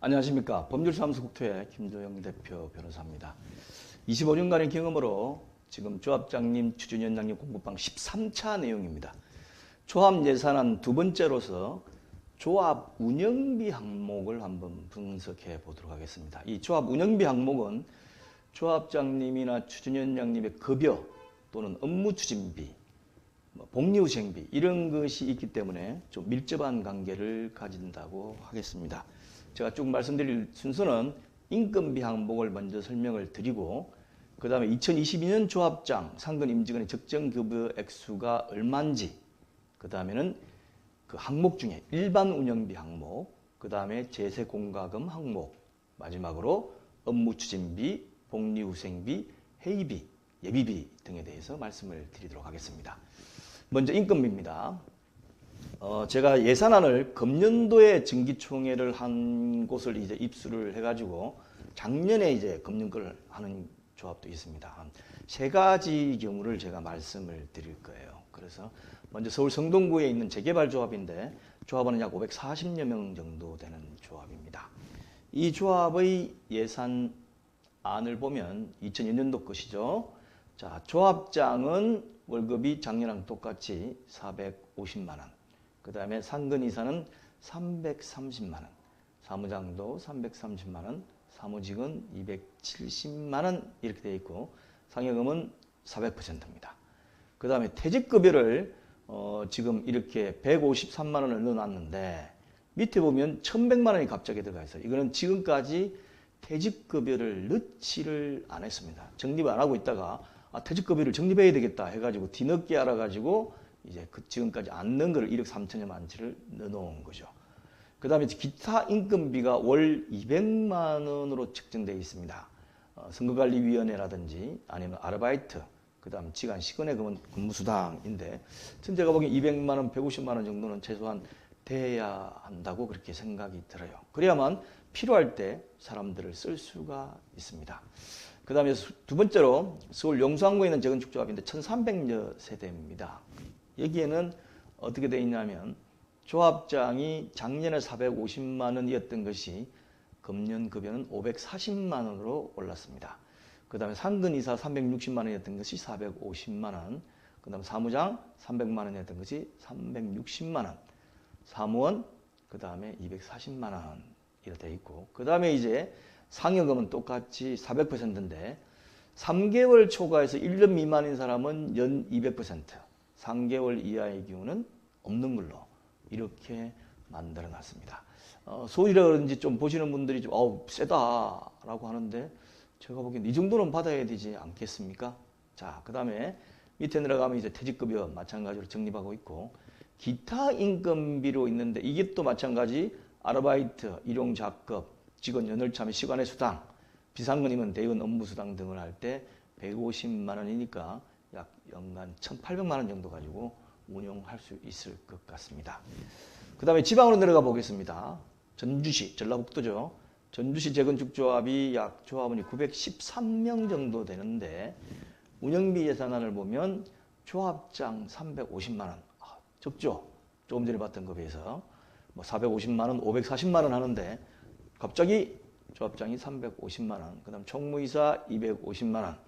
안녕하십니까. 법률사무소 국토의 김조영 대표 변호사입니다. 25년간의 경험으로 지금 조합장님, 추진위원장님 공부방 13차 내용입니다. 조합 예산안 두 번째로서 조합 운영비 항목을 한번 분석해 보도록 하겠습니다. 이 조합 운영비 항목은 조합장님이나 추진위원장님의 급여 또는 업무 추진비, 뭐 복리후생비 이런 것이 있기 때문에 좀 밀접한 관계를 가진다고 하겠습니다. 제가 쭉 말씀드릴 순서는 인건비 항목을 먼저 설명을 드리고 그 다음에 2022년 조합장 상근 임직원의 적정 급여 액수가 얼마인지 그 다음에는 그 항목 중에 일반 운영비 항목 그 다음에 제세 공과금 항목 마지막으로 업무 추진비, 복리후생비, 회의비, 예비비 등에 대해서 말씀을 드리도록 하겠습니다. 먼저 인건비입니다. 어, 제가 예산안을 금년도에 정기총회를 한 곳을 이제 입수를 해가지고 작년에 이제 금융걸 하는 조합도 있습니다. 한 세 가지 경우를 제가 말씀을 드릴 거예요. 그래서 먼저 서울 성동구에 있는 재개발 조합인데 조합원은 약 540여 명 정도 되는 조합입니다. 이 조합의 예산안을 보면 2002년도 것이죠. 자, 조합장은 월급이 작년랑 똑같이 450만 원. 그 다음에 상근 이사는 330만 원, 사무장도 330만 원, 사무직은 270만 원 이렇게 되어 있고 상여금은 400%입니다. 그 다음에 퇴직급여를 어, 지금 이렇게 153만 원을 넣어놨는데 밑에 보면 1100만 원이 갑자기 들어가 있어요. 이거는 지금까지 퇴직급여를 넣지를 안 했습니다. 적립을 안 하고 있다가 아, 퇴직급여를 적립해야 되겠다 해가지고 뒤늦게 알아가지고 이제 그 지금까지 안 넣은 거를 1억 3천여만 치를 넣어놓은 거죠. 그 다음에 기타 인건비가 월 200만 원으로 책정되어 있습니다. 어, 선거관리위원회라든지 아니면 아르바이트, 그 다음 시간 시간의 근무- 근무수당인데 전 제가 보기엔 200만 원, 150만 원 정도는 최소한 돼야 한다고 그렇게 생각이 들어요. 그래야만 필요할 때 사람들을 쓸 수가 있습니다. 그 다음에 두 번째로 서울 용산구에 있는 재건축조합인데 1300여 세대입니다. 여기에는 어떻게 되어 있냐면 조합장이 작년에 450만 원이었던 것이 금년 급여는 540만 원으로 올랐습니다. 그 다음에 상근이사 360만 원이었던 것이 450만 원, 그 다음 사무장 300만 원이었던 것이 360만 원, 사무원 그 다음에 240만 원 이렇게 되어 있고 그 다음에 이제 상여금은 똑같이 400%인데 3개월 초과해서 1년 미만인 사람은 연 200%, 3개월 이하의 경우는 없는 걸로 이렇게 만들어 놨습니다. 어, 소리라 그런지 좀 보시는 분들이 좀, 어우, 세다라고 하는데 제가 보기엔 이 정도는 받아야 되지 않겠습니까? 자, 그 다음에 밑에 내려가면 이제 퇴직급여 마찬가지로 적립하고 있고 기타 인건비로 있는데 이게 또 마찬가지 아르바이트, 일용 작업, 직원 연월 참여 시간의 수당, 비상근이면 대원 업무 수당 등을 할 때 150만 원이니까 약 연간 1,800만 원 정도 가지고 운용할 수 있을 것 같습니다. 그 다음에 지방으로 내려가 보겠습니다. 전주시, 전라북도죠. 전주시 재건축조합이 약 조합원이 913명 정도 되는데 운영비 예산안을 보면 조합장 350만 원, 아, 적죠? 조금 전에 봤던 거에 비해서 뭐 450만 원, 540만 원 하는데 갑자기 조합장이 350만 원, 그다음 총무이사 250만 원,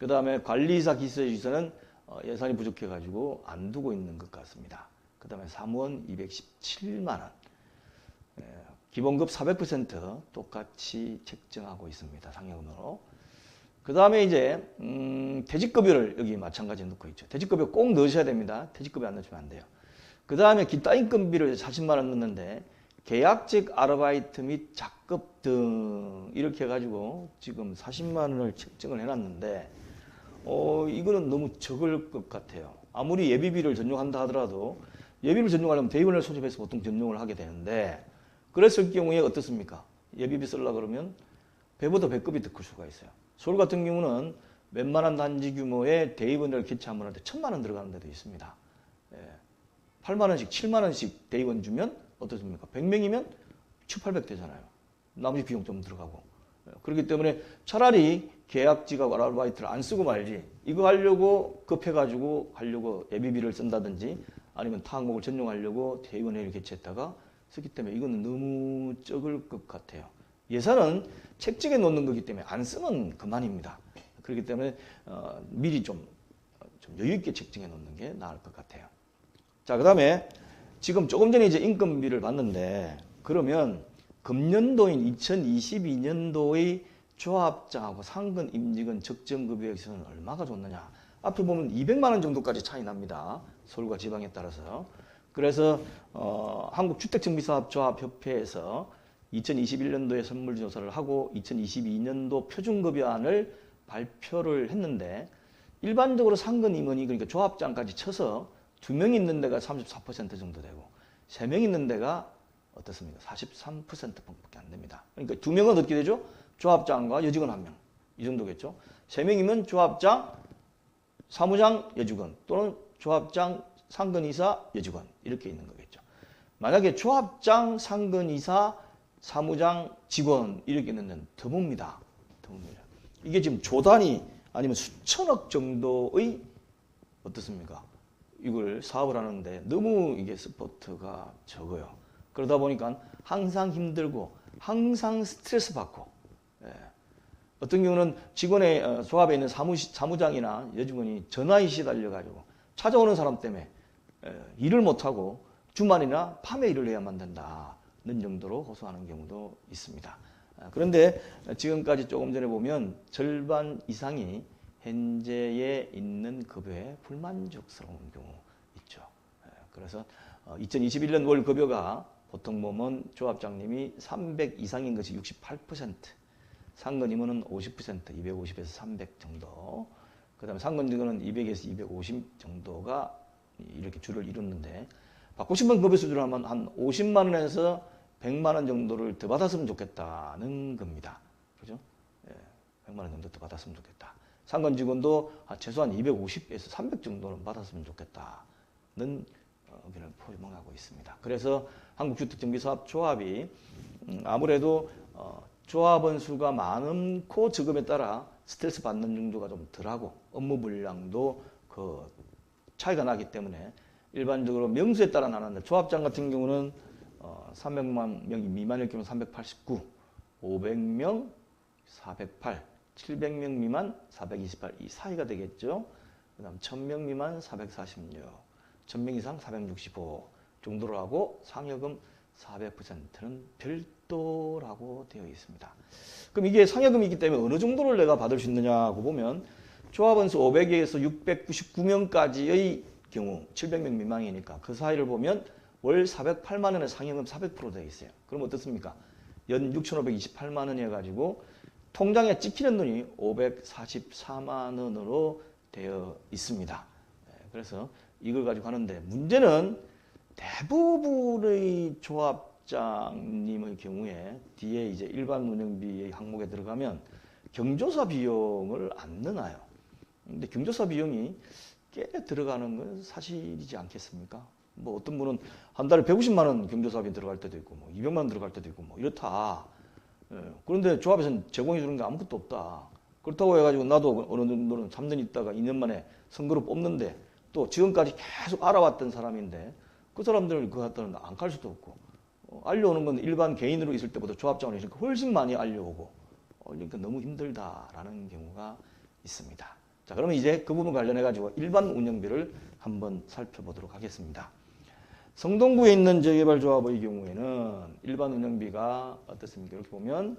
그 다음에 관리이사 기술주사는 어, 예산이 부족해가지고 안 두고 있는 것 같습니다. 그 다음에 사무원 217만 원, 예, 기본급 400% 똑같이 책정하고 있습니다. 상여금으로. 그 다음에 이제 음, 퇴직급여를 여기 마찬가지로 넣고 있죠. 퇴직급여 꼭 넣으셔야 됩니다. 퇴직급여 안 넣으시면 안 돼요. 그 다음에 기타 인건비를 40만 원 넣는데 계약직 아르바이트 및 작급 등 이렇게 해가지고 지금 40만 원을 책정을 해놨는데 어 이거는 너무 적을 것 같아요. 아무리 예비비를 전용한다 하더라도 예비비를 전용하려면 대의원을 소집해서 보통 전용을 하게 되는데 그랬을 경우에 어떻습니까? 예비비 쓰려 그러면 배보다 배급이 더 클 수가 있어요. 서울 같은 경우는 웬만한 단지 규모의 대의원을 개최하면 할때 천만 원 들어가는 데도 있습니다. 예. 8만 원씩, 7만 원씩 대의원 주면 어떻습니까? 100명이면 7, 800 되잖아요. 나머지 비용 좀 들어가고. 예. 그렇기 때문에 차라리 계약직하고 아르바이트를 안 쓰고 말지 이거 하려고 급해가지고 하려고 예비비를 쓴다든지 아니면 타 항목을 전용하려고 대의원회의를 개최했다가 썼기 때문에 이거는 너무 적을 것 같아요. 예산은 책정에 놓는 거기 때문에 안 쓰면 그만입니다. 그렇기 때문에 어, 미리 좀, 좀 여유 있게 책정해 놓는 게 나을 것 같아요. 자, 그 다음에 지금 조금 전에 이제 인건비를 봤는데 그러면 금년도인 2022년도의 조합장하고 상근 임직원 적정급여에서는 얼마가 좋느냐? 앞에 보면 200만 원 정도까지 차이 납니다. 서울과 지방에 따라서. 그래서 어, 한국주택정비사업조합협회에서 2021년도에 선물조사를 하고 2022년도 표준급여안을 발표를 했는데 일반적으로 상근 임원이 그러니까 조합장까지 쳐서 두 명 있는 데가 34% 정도 되고 세 명 있는 데가 어떻습니까? 43%밖에 안 됩니다. 그러니까 두 명은 어떻게 되죠? 조합장과 여직원 한 명. 이 정도겠죠. 세 명이면 조합장, 사무장, 여직원 또는 조합장, 상근이사, 여직원 이렇게 있는 거겠죠. 만약에 조합장, 상근이사, 사무장, 직원 이렇게 있는 드뭅니다. 드뭅니다. 이게 지금 조단위 아니면 수천억 정도의 어떻습니까? 이걸 사업을 하는데 너무 이게 스포트가 적어요. 그러다 보니까 항상 힘들고 항상 스트레스 받고 예. 어떤 경우는 직원의 어, 조합에 있는 사무, 사무장이나 여직원이 전화에 시달려가지고 찾아오는 사람 때문에 예, 일을 못하고 주말이나 밤에 일을 해야만 된다는 정도로 호소하는 경우도 있습니다. 아, 그런데 지금까지 조금 전에 보면 절반 이상이 현재에 있는 급여에 불만족스러운 경우 있죠. 예, 그래서 2021년 월 급여가 보통 보면 조합장님이 300 이상인 것이 68%, 상근 임원은 50%, 250에서 300 정도, 그 다음에 상근 직원은 200에서 250 정도가 이렇게 줄을 이뤘는데 받고 싶은 급여 수준을 하면 한 50만 원에서 100만 원 정도를 더 받았으면 좋겠다는 겁니다. 그죠? 예, 100만 원 정도 더 받았으면 좋겠다. 상근 직원도 최소한 250에서 300 정도는 받았으면 좋겠다는 의견을 포용하고 있습니다. 그래서 한국주택정비사업 조합이 음, 아무래도 어, 조합원 수가 많고 적음에 따라 스트레스 받는 정도가 좀 덜하고 업무 분량도 그 차이가 나기 때문에 일반적으로 명수에 따라 나눴는데 조합장 같은 경우는 어, 300만 명이 미만일 경우 389, 500명 408, 700명 미만 428 이 사이가 되겠죠. 그다음 1000명 미만 446, 1000명 이상 465 정도로 하고 상여금 400%는 별 도라고 되어 있습니다. 그럼 이게 상여금이기 때문에 어느 정도를 내가 받을 수 있느냐고 보면 조합원수 500에서 699명까지의 경우 700명 미만이니까 그 사이를 보면 월 408만 원의 상여금 400% 되어 있어요. 그럼 어떻습니까? 연 6,528만 원이어 가지고 통장에 찍히는 돈이 544만 원으로 되어 있습니다. 네, 그래서 이걸 가지고 하는데 문제는 대부분의 조합 장님의 경우에 뒤에 이제 일반 운영비의 항목에 들어가면 경조사 비용을 안 넣어요. 근데 경조사 비용이 꽤 들어가는 건 사실이지 않겠습니까? 뭐 어떤 분은 한 달에 150만 원 경조사비 들어갈 때도 있고 뭐 200만 원 들어갈 때도 있고 뭐 이렇다. 예. 그런데 조합에서는 제공해 주는 게 아무것도 없다. 그렇다고 해가지고 나도 어느 정도는 3년 있다가 2년 만에 선거로 뽑는데 또 지금까지 계속 알아왔던 사람인데 그 사람들을 그 갖다는 안 갈 수도 없고 어, 알려오는 건 일반 개인으로 있을 때보다 조합장으로 있으니까 훨씬 많이 알려오고 어, 그러니까 너무 힘들다라는 경우가 있습니다. 자 그러면 이제 그 부분 관련해 가지고 일반 운영비를 한번 살펴보도록 하겠습니다. 성동구에 있는 재개발조합의 경우에는 일반 운영비가 어떻습니까? 이렇게 보면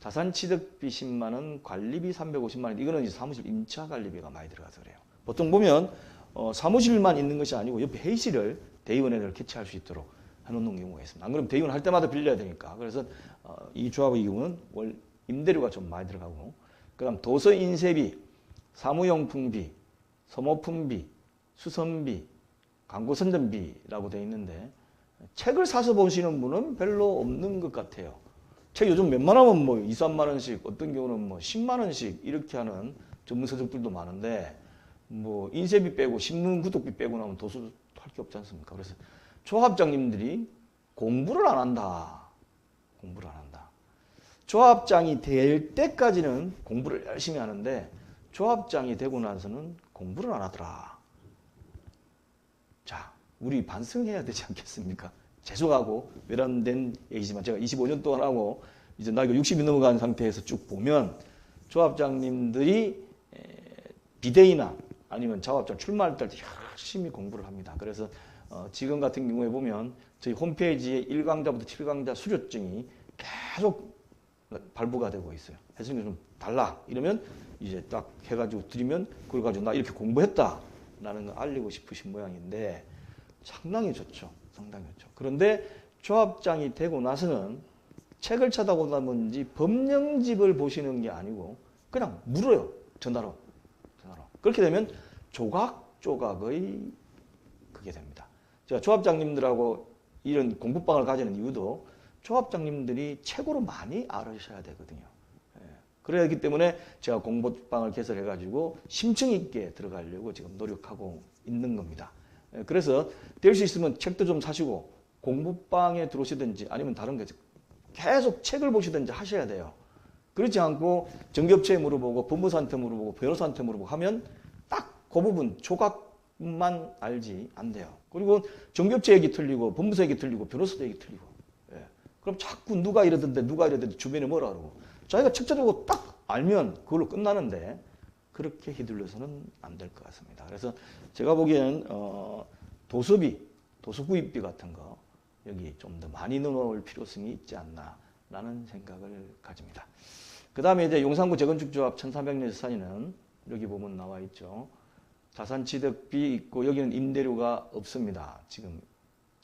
자산 취득비 10만 원, 관리비 350만 원. 이거는 이제 사무실 임차 관리비가 많이 들어가서 그래요. 보통 보면 어, 사무실만 있는 것이 아니고 옆에 회의실을 대의원회를 개최할 수 있도록 해놓는 경우가 있습니다. 안 그러면 대의원 할 때마다 빌려야 되니까. 그래서 어, 이 조합의 경우는 월 임대료가 좀 많이 들어가고 그다음 도서 인쇄비, 사무용품비, 소모품비, 수선비, 광고 선전비라고 되어 있는데 책을 사서 보시는 분은 별로 없는 것 같아요. 책 요즘 웬만 하면 뭐 2, 3만 원씩 어떤 경우는 뭐 10만 원씩 이렇게 하는 전문 서적들도 많은데 뭐 인쇄비 빼고 신문 구독비 빼고 나면 도수 할게 없지 않습니까? 그래서 조합장님들이 공부를 안 한다. 공부를 안 한다. 조합장이 될 때까지는 공부를 열심히 하는데 조합장이 되고 나서는 공부를 안 하더라. 자, 우리 반성해야 되지 않겠습니까? 재속하고 외람된 얘기지만 제가 25년 동안 하고 이제 나이가 60이 넘어간 상태에서 쭉 보면 조합장님들이 에, 비대위나 아니면 자업장 출마할 때 열심히 공부를 합니다. 그래서 어, 지금 같은 경우에 보면 저희 홈페이지에 1강자부터 7강자 수료증이 계속 발부가 되고 있어요. 혜성이 좀 달라 이러면 이제 딱 해가지고 드리면 그걸 가지고 나 이렇게 공부했다 라는 걸 알리고 싶으신 모양인데 상당히 좋죠. 상당히 좋죠. 그런데 조합장이 되고 나서는 책을 찾아보다 보는지 법령집을 보시는 게 아니고 그냥 물어요. 전화로. 전화로. 그렇게 되면 조각조각의. 제가 조합장님들하고 이런 공부방을 가지는 이유도 조합장님들이 최고로 많이 알으셔야 되거든요. 예. 그래야기 때문에 제가 공부방을 개설해가지고 심층 있게 들어가려고 지금 노력하고 있는 겁니다. 예, 그래서 될 수 있으면 책도 좀 사시고 공부방에 들어오시든지 아니면 다른 게 계속 책을 보시든지 하셔야 돼요. 그렇지 않고 정겹체에 물어보고 법무사한테 물어보고 변호사한테 물어보고 하면 딱 그 부분 조각만 알지 안 돼요. 그리고 정겹체 얘기 틀리고 법무사 얘기 틀리고 변호사 얘기 틀리고 예. 그럼 자꾸 누가 이러던데 누가 이러던데 주변에 뭐라 그러고 자기가 책 찾아보고 딱 알면 그걸로 끝나는데 그렇게 휘둘려서는 안 될 것 같습니다. 그래서 제가 보기에는 어, 도서비, 도서구입비 같은 거 여기 좀 더 많이 넣어올 필요성이 있지 않나라는 생각을 가집니다. 그 다음에 이제 용산구 재건축조합 1300년 사진은 여기 보면 나와 있죠. 자산 취득비 있고 여기는 임대료가 없습니다. 지금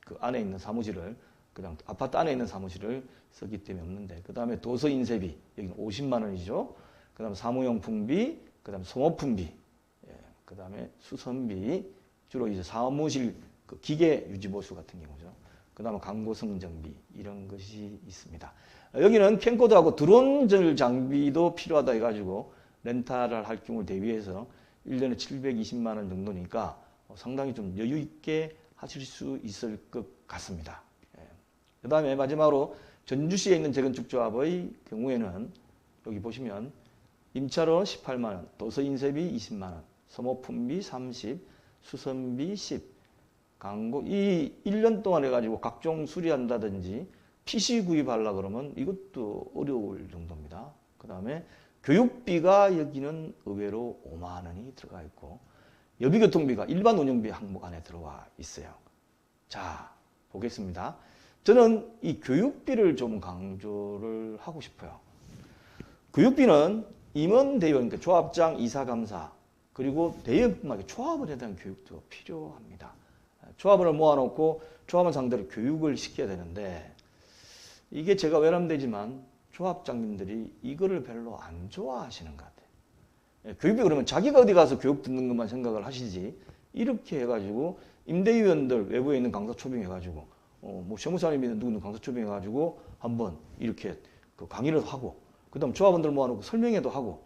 그 안에 있는 사무실을 그냥 아파트 안에 있는 사무실을 쓰기 때문에 없는데 그 다음에 도서 인쇄비 여기는 50만 원이죠. 그 다음 사무용품비, 그 다음 소모품비, 예, 그 다음에 수선비 주로 이제 사무실 그 기계 유지보수 같은 경우죠. 그 다음에 광고 성정비 이런 것이 있습니다. 여기는 캠코더하고 드론절 장비도 필요하다 해가지고 렌탈을 할 경우 대비해서 1년에 720만 원 정도니까 어, 상당히 좀 여유 있게 하실 수 있을 것 같습니다. 예. 그 다음에 마지막으로 전주시에 있는 재건축조합의 경우에는 여기 보시면 임차료 18만 원, 도서인쇄비 20만 원, 소모품비 30, 수선비 10, 광고 이 1년 동안 해가지고 각종 수리한다든지 PC 구입하려 그러면 이것도 어려울 정도입니다. 그 다음에 교육비가 여기는 의외로 5만 원이 들어가 있고 여비교통비가 일반 운영비 항목 안에 들어와 있어요. 자, 보겠습니다. 저는 이 교육비를 좀 강조를 하고 싶어요. 교육비는 임원 대원, 그러니까 조합장, 이사감사, 그리고 대회뿐만 아니라 조합에 대한 교육도 필요합니다. 조합을 모아놓고 조합원 상대로 교육을 시켜야 되는데 이게 제가 외람되지만 조합장님들이 이거를 별로 안 좋아하시는 것 같아요. 예, 교육비 그러면 자기가 어디 가서 교육 듣는 것만 생각을 하시지 이렇게 해가지고 임대위원들 외부에 있는 강사 초빙해가지고 어, 뭐 세무사님이 누구는 강사 초빙해가지고 한번 이렇게 그 강의를 하고 그다음 조합원들 모아놓고 설명회도 하고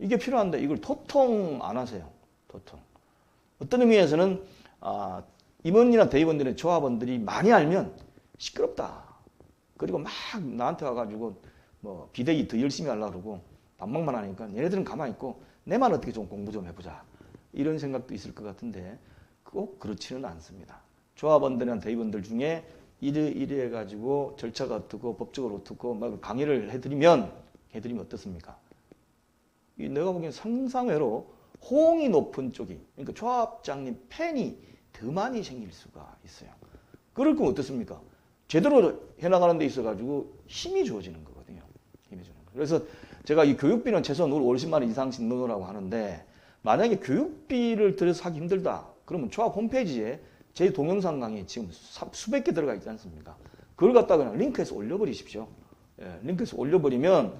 이게 필요한데 이걸 도통 안 하세요. 도통 어떤 의미에서는 아, 임원이나 대의원들의 조합원들이 많이 알면 시끄럽다. 그리고 막 나한테 와가지고 뭐 비대위 더 열심히 하려고 그러고 반박만 하니까 얘네들은 가만히 있고 내만 어떻게 좀 공부 좀 해보자. 이런 생각도 있을 것 같은데 꼭 그렇지는 않습니다. 조합원들이나 대의원들 중에 이래 이래 해가지고 절차가 어떻고 법적으로 어떻고 막 강의를 해드리면 해드리면 어떻습니까? 이 내가 보기엔 상상외로 호응이 높은 쪽이 그러니까 조합장님 팬이 더 많이 생길 수가 있어요. 그럴 거면 어떻습니까? 제대로 해나가는 데 있어가지고 힘이 주어지는 거. 그래서 제가 이 교육비는 최소한 50만 원 이상씩 넣으라고 하는데 만약에 교육비를 들여서 하기 힘들다. 그러면 조합 홈페이지에 제 동영상 강의 지금 수백 개 들어가 있지 않습니까? 그걸 갖다 그냥 링크해서 올려버리십시오. 예, 링크해서 올려버리면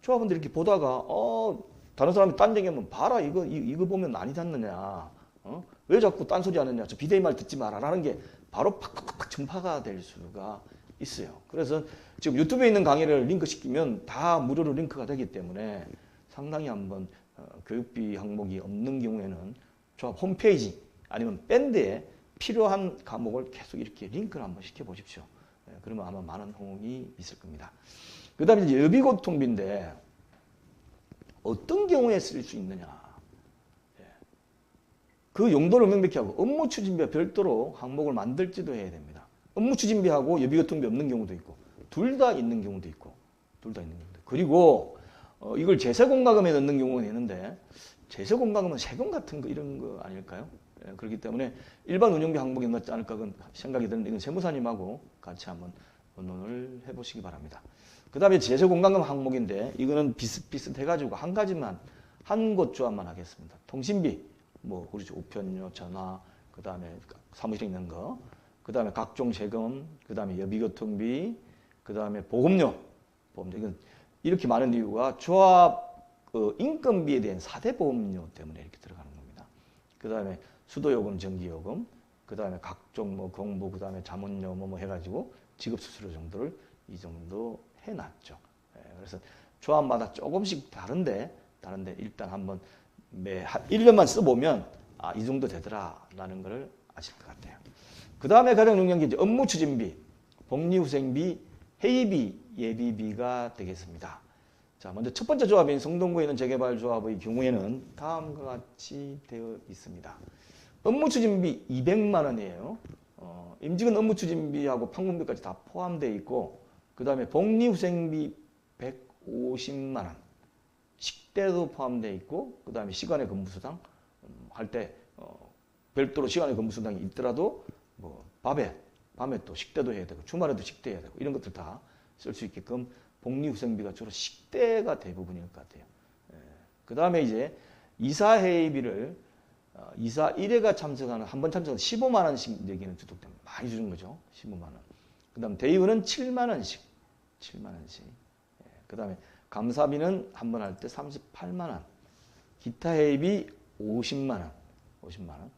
조합원들이 이렇게 보다가 어 다른 사람이 딴 얘기하면 봐라 이거 이, 거 보면 아니지 않느냐. 어? 왜 자꾸 딴소리 하느냐. 저 비대위 말 듣지 마라. 라는 게 바로 팍팍팍 전파가 될 수가 있어요. 그래서 지금 유튜브에 있는 강의를 링크 시키면 다 무료로 링크가 되기 때문에 상당히 한번 어, 교육비 항목이 없는 경우에는 조합 홈페이지 아니면 밴드에 필요한 과목을 계속 이렇게 링크를 한번 시켜보십시오. 예, 그러면 아마 많은 호응이 있을 겁니다. 그 다음에 이제 여비고통비인데 어떤 경우에 쓸 수 있느냐. 그 용도를 명백히 하고 업무 추진비와 별도로 항목을 만들지도 해야 됩니다. 업무 추진비하고 예비교통비 없는 경우도 있고 둘 다 있는 경우도 있고 둘 다 있는 경우도 있고 그리고 어, 이걸 제세공과금에 넣는 경우가 있는데 제세공과금은 세금 같은 거 이런 거 아닐까요? 예, 그렇기 때문에 일반 운영비 항목에 넣지 않을까 생각이 드는데 이건 세무사님하고 같이 한번 논의를 해보시기 바랍니다. 그 다음에 제세공과금 항목인데 이거는 비슷비슷해가지고 한 가지만 한 곳 조합만 하겠습니다. 통신비 뭐 그렇죠 우편료 전화 그 다음에 사무실에 있는 거, 그 다음에 각종 세금, 그 다음에 여비교통비, 그 다음에 보험료, 보험료 이건 이렇게 많은 이유가 조합 그 인건비에 대한 사대 보험료 때문에 이렇게 들어가는 겁니다. 그 다음에 수도요금, 전기요금, 그 다음에 각종 뭐 공부, 그 다음에 자문료 뭐, 뭐 해가지고 지급 수수료 정도를 이 정도 해놨죠. 예, 그래서 조합마다 조금씩 다른데 다른데 일단 한번 매 1년만 써보면 아, 이 정도 되더라라는 것을 아실 것 같아요. 그 다음에 가장 중요한 게 이제 업무 추진비, 복리후생비, 회의비, 예비비가 되겠습니다. 자, 먼저 첫 번째 조합인 성동구에 있는 재개발 조합의 경우에는 다음과 같이 되어 있습니다. 업무 추진비 200만 원이에요. 어, 임직은 업무 추진비하고 판공비까지 다 포함되어 있고, 그 다음에 복리후생비 150만 원, 식대도 포함되어 있고, 그 다음에 시간의 근무수당 음, 할때 어, 별도로 시간의 근무수당이 있더라도 뭐 밥에 밤에 또 식대도 해야 되고 주말에도 식대 해야 되고 이런 것들 다 쓸 수 있게끔 복리후생비가 주로 식대가 대부분일 것 같아요. 예. 그 다음에 이제 이사회의비를 어, 이사 1회가 참석하는 한 번 참석은 15만 원씩 내기는 주독됩니다. 많이 주는 거죠. 15만 원. 그 다음 대의원은 7만 원씩. 7만 원씩. 예. 그 다음에 감사비는 한 번 할 때 38만 원. 기타 회의비 50만 원. 50만 원.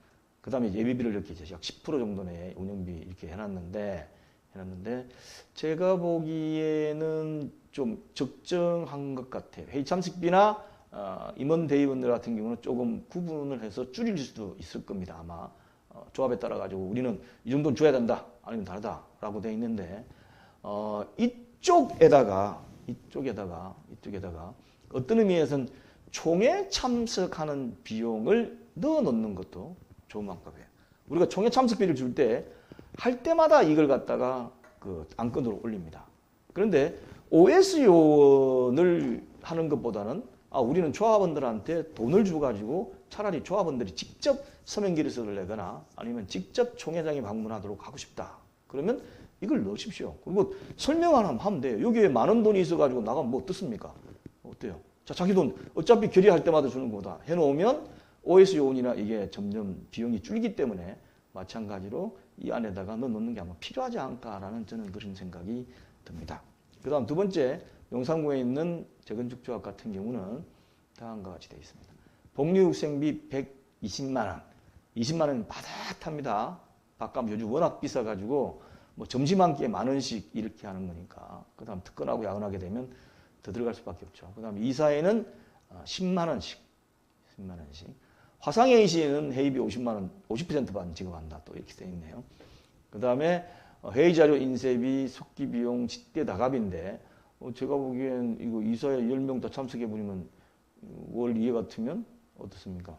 그 다음에 예비비를 이렇게 이제 약 10% 정도 내 운영비 이렇게 해놨는데, 해놨는데, 제가 보기에는 좀 적정한 것 같아요. 회의 참석비나 어, 임원 대의원들 같은 경우는 조금 구분을 해서 줄일 수도 있을 겁니다. 아마 어, 조합에 따라 가지고 우리는 이 정도는 줘야 된다 아니면 다르다라고 돼 있는데 어, 이쪽에다가 이쪽에다가 이쪽에다가 어떤 의미에서는 총회 참석하는 비용을 넣어 놓는 것도 좋은 방법이에요. 우리가 총회 참석비를 줄 때 할 때마다 이걸 갖다가 그 안건으로 올립니다. 그런데 OS 요원을 하는 것보다는 아, 우리는 조합원들한테 돈을 주가지고 차라리 조합원들이 직접 서명기를 내거나 아니면 직접 총회장이 방문하도록 하고 싶다. 그러면 이걸 넣으십시오. 그리고 설명 하나 하면 돼요. 여기에 많은 돈이 있어가지고 나가면 뭐 어떻습니까? 어때요? 자, 자기 돈 어차피 결의할 때마다 주는 거다. 해놓으면 OS 요원이나 이게 점점 비용이 줄기 때문에 마찬가지로 이 안에다가 넣는 게 아마 필요하지 않을까라는 저는 그런 생각이 듭니다. 그 다음 두 번째, 용산구에 있는 재건축 조합 같은 경우는 다음과 같이 되어 있습니다. 복리후생비 120만 원. 20만 원 바닥합니다. 밥값 요즘 워낙 비싸가지고 뭐 점심 한 끼에 만 원씩 이렇게 하는 거니까. 그 다음 특근하고 야근하게 되면 더 들어갈 수밖에 없죠. 그 다음 이사에는 10만 원씩. 10만 원씩. 화상회의 시에는 회의비 50만 원, 50%반 지급한다. 또 이렇게 되어 있네요. 그 다음에 회의 자료 인쇄비, 속기비용, 집대 다갑인데 어, 제가 보기엔 이거 이사에 10명 더 참석해 버리면 월 2회 같으면 어떻습니까?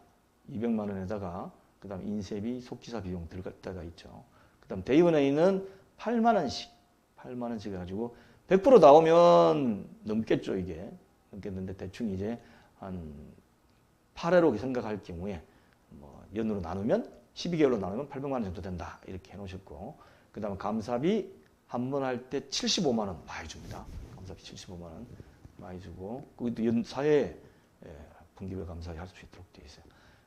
200만 원에다가 그 다음 인쇄비, 속기사 비용 들어갈 때가 있죠. 그 다음 대의원회의는 8만 원씩, 8만 원씩 해가지고 100% 나오면 넘겠죠, 이게. 넘겠는데 대충 이제 한 8회로 생각할 경우에 뭐 연으로 나누면 12개월로 나누면 800만 원 정도 된다. 이렇게 해놓으셨고 그 다음에 감사비 한 번 할 때 75만 원 많이 줍니다. 감사비 75만 원 많이 주고 그것도 연 4회 분기별 감사를 할수 있도록 되어 있어요.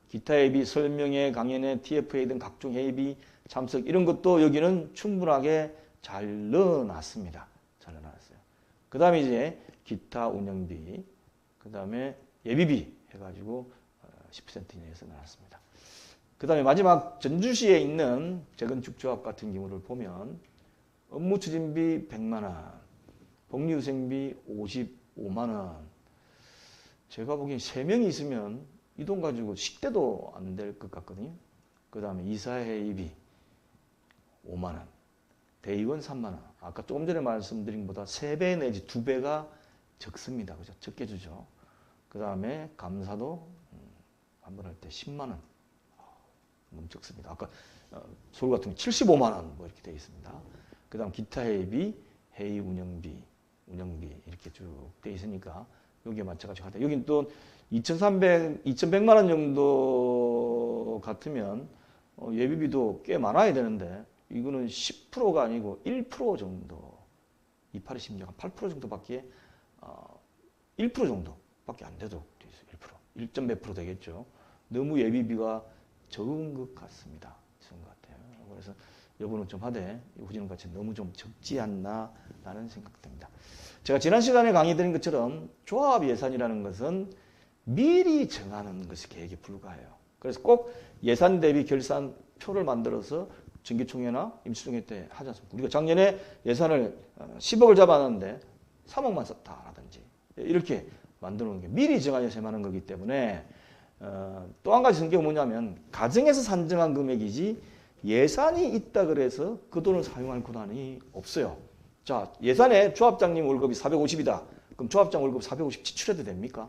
기타 예비, 설명회, 강연회, TFA 등 각종 회비, 참석 이런 것도 여기는 충분하게 잘 넣어놨습니다. 잘 넣어놨어요. 그 다음에 이제 기타 운영비, 그 다음에 예비비 해가지고 10% 이내에서 나왔습니다. 그 다음에 마지막 전주시에 있는 재건축조합 같은 경우를 보면 업무 추진비 100만원, 복리후생비 55만원. 제가 보기엔 3명이 있으면 이 돈 가지고 식대도 안 될 것 같거든요. 그 다음에 이사회의비 5만원, 대의원 3만원. 아까 조금 전에 말씀드린 것보다 3배 내지 2배가 적습니다. 그죠? 적게 주죠. 그 다음에 감사도 음, 한번 할때 10만 원 너무 적습니다. 아까 어, 서울 같은 경우 75만 원 뭐 이렇게 되어 있습니다. 그 다음 기타 회의비, 회의 운영비, 운영비 이렇게 쭉돼 있으니까 여기에 맞춰가지고 하다. 여긴 또 2,300, 2,100만 원 정도 같으면 어, 예비비도 꽤 많아야 되는데 이거는 10%가 아니고 1% 정도. 28의 심리가 한8% 정도밖에 어, 1% 정도밖에 안 있어요. 1%. 1. 몇 프로 되겠죠. 너무 예비비가 적은 것 같습니다. 적은 것 같아요. 그래서 여부는 좀 하되 후진은 같이 너무 좀 적지 않나 라는 생각됩니다. 제가 지난 시간에 강의 드린 것처럼 조합 예산이라는 것은 미리 정하는 것이 계획에 불과해요. 그래서 꼭 예산 대비 결산 표를 만들어서 정기총회나 임시총회 때 하지 않습니까? 우리가 작년에 예산을 10억을 잡았는데 3억만 썼다라든지 이렇게 만들어 놓은 게 미리 정하여서 하는 거기 때문에 어, 또 한 가지 성격이 뭐냐면 가정에서 산정한 금액이지 예산이 있다 그래서 그 돈을 사용할 권한이 없어요. 자 예산에 조합장님 월급이 450이다. 그럼 조합장 월급 450 지출해도 됩니까?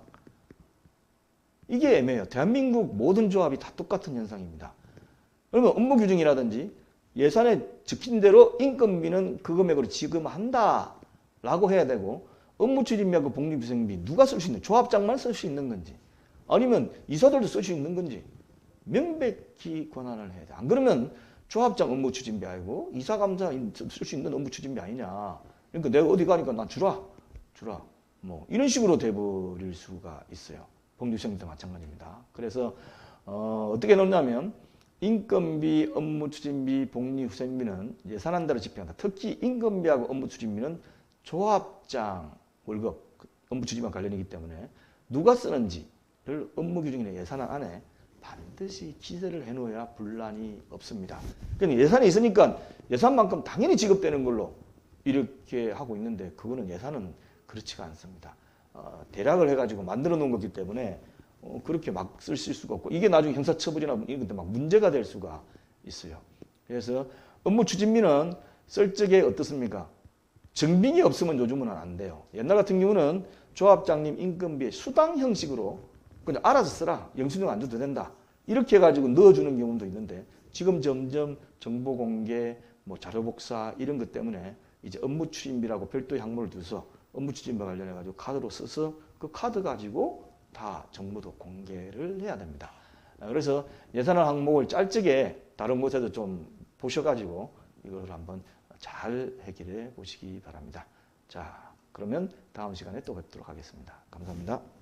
이게 애매해요. 대한민국 모든 조합이 다 똑같은 현상입니다. 그러면 업무 규정이라든지 예산에 적힌 대로 인건비는 그 금액으로 지급한다 라고 해야 되고 업무 추진비하고 복리비생비 누가 쓸 수 있는 조합장만 쓸 수 있는 건지 아니면 이사들도 쓸 수 있는 건지 명백히 권한을 해야 돼. 안 그러면 조합장 업무 추진비 아니고 이사 감사 쓸 수 있는 업무 추진비 아니냐. 그러니까 내가 어디 가니까 난 주라. 주라. 뭐 이런 식으로 돼버릴 수가 있어요. 복리비생비도 마찬가지입니다. 그래서 어, 어떻게 놓냐면 인건비, 업무 추진비, 복리 후생비는 예산한 대로 집행한다. 특히 인건비하고 업무 추진비는 조합장 월급, 그 업무 추진과 관련이기 때문에 누가 쓰는지를 업무 규정이나 예산안 안에 반드시 기재를 해놓아야 분란이 없습니다. 그러니까 예산이 있으니까 예산만큼 당연히 지급되는 걸로 이렇게 하고 있는데 그거는 예산은 그렇지가 않습니다. 어, 대략을 해가지고 만들어 놓은 거기 때문에 어, 그렇게 막 쓰실 수가 없고 이게 나중에 형사처벌이나 이런 것도 막 문제가 될 수가 있어요. 그래서 업무 추진비는 쓸 적에 어떻습니까? 정빙이 없으면 요즘은 안 돼요. 옛날 같은 경우는 조합장님 인건비 수당 형식으로 그냥 알아서 쓰라. 영수증 안 줘도 된다. 이렇게 해가지고 넣어주는 경우도 있는데 지금 점점 정보 공개, 뭐 자료 복사 이런 것 때문에 이제 업무 추진비라고 별도의 항목을 두서 업무 추진과 관련해 가지고 카드로 써서 그 카드 가지고 다 정보도 공개를 해야 됩니다. 그래서 예산안 항목을 짤적에 다른 곳에도 좀 보셔가지고 이걸 한번 잘 해결해 보시기 바랍니다. 자, 그러면 다음 시간에 또 뵙도록 하겠습니다. 감사합니다.